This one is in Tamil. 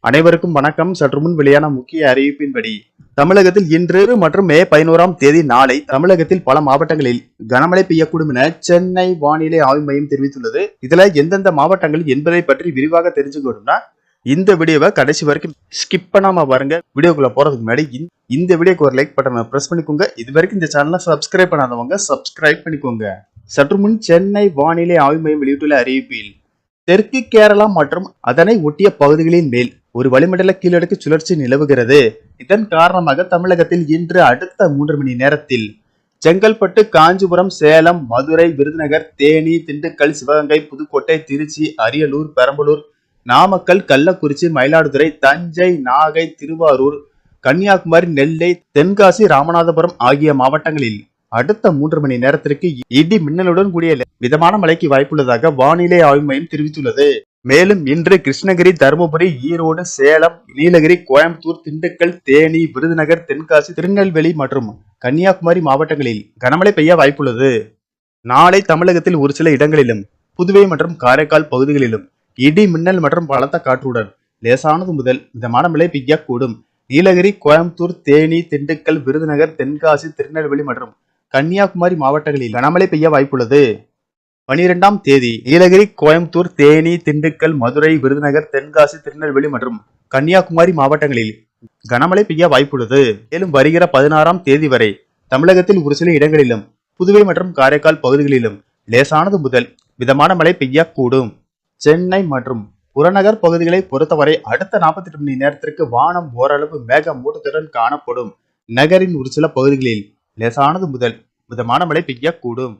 அனைவருக்கும் வணக்கம். சற்று முன் வெளியான முக்கிய அறிவிப்பின்படி தமிழகத்தில் இன்று மற்றும் மே பதினோராம் தேதி நாளை தமிழகத்தில் பல மாவட்டங்களில் கனமழை பெய்யக்கூடும் என சென்னை வானிலை ஆய்வு மையம் தெரிவித்துள்ளது. இதுல எந்தெந்த மாவட்டங்கள் என்பதை பற்றி விரிவாக தெரிஞ்சுக்கணும்னா இந்த வீடியோவை கடைசி வரைக்கும் ஸ்கிப் பண்ணாம பாருங்க. வீடியோக்குள்ள போறதுக்கு முன்னாடி இந்த- வீடியோக்கு ஒரு லைக் பட்டனை பிரஸ் பண்ணிக்கோங்க. இது வரைக்கும் இந்த சேனலை சப்ஸ்கிரைப் பண்ணாதவங்க சப்ஸ்கிரைப் பண்ணிக்கோங்க. சற்று முன் சென்னை வானிலை ஆய்வு மையம் வெளியிட்டுள்ள அறிவிப்பில் தெற்கு கேரளா மற்றும் அதனை ஒட்டிய பகுதிகளின் மேல் ஒரு வளிமண்டல கீழடுக்கு சுழற்சி நிலவுகிறது. இதன் காரணமாக தமிழகத்தில் இன்று அடுத்த மூன்று மணி நேரத்தில் செங்கல்பட்டு காஞ்சிபுரம் சேலம் மதுரை விருதுநகர் தேனி திண்டுக்கல் சிவகங்கை புதுக்கோட்டை திருச்சி அரியலூர் பெரம்பலூர் நாமக்கல் கள்ளக்குறிச்சி மயிலாடுதுறை தஞ்சை நாகை திருவாரூர் கன்னியாகுமரி நெல்லை தென்காசி ராமநாதபுரம் ஆகிய மாவட்டங்களில் அடுத்த மூன்று மணி நேரத்திற்கு இடி மின்னலுடன் கூடிய மிதமான மழைக்கு வாய்ப்புள்ளதாக வானிலை ஆய்வு மையம் தெரிவித்துள்ளது. மேலும் இன்று கிருஷ்ணகிரி தருமபுரி ஈரோடு சேலம் நீலகிரி கோயம்புத்தூர் திண்டுக்கல் தேனி விருதுநகர் தென்காசி திருநெல்வேலி மற்றும் கன்னியாகுமரி மாவட்டங்களில் கனமழை பெய்ய வாய்ப்புள்ளது. நாளை தமிழகத்தில் ஒரு சில இடங்களிலும் புதுவை மற்றும் காரைக்கால் பகுதிகளிலும் இடி மின்னல் மற்றும் பலத்த காற்றுடன் லேசானது முதல் மிதமான மழை பெய்யக்கூடும். நீலகிரி கோயம்புத்தூர் தேனி திண்டுக்கல் விருதுநகர் தென்காசி திருநெல்வேலி மற்றும் கன்னியாகுமரி மாவட்டங்களில் கனமழை பெய்ய வாய்ப்புள்ளது. பனிரெண்டாம் தேதி நீலகிரி கோயம்புத்தூர் தேனி திண்டுக்கல் மதுரை விருதுநகர் தென்காசி திருநெல்வேலி மற்றும் கன்னியாகுமரி மாவட்டங்களில் கனமழை பெய்ய வாய்ப்புள்ளது. மேலும் வருகிற பதினாறாம் தேதி வரை தமிழகத்தில் ஒரு சில இடங்களிலும் புதுவை மற்றும் காரைக்கால் பகுதிகளிலும் லேசானது முதல் மிதமான மழை பெய்யக்கூடும். சென்னை மற்றும் புறநகர் பகுதிகளை பொறுத்தவரை அடுத்த 48 மணி நேரத்திற்கு வானம் ஓரளவு மேக மூட்டத்துடன் காணப்படும். நகரின் ஒரு சில பகுதிகளில் லேசானது முதல் மிதமான மழை பெய்யக்கூடும்.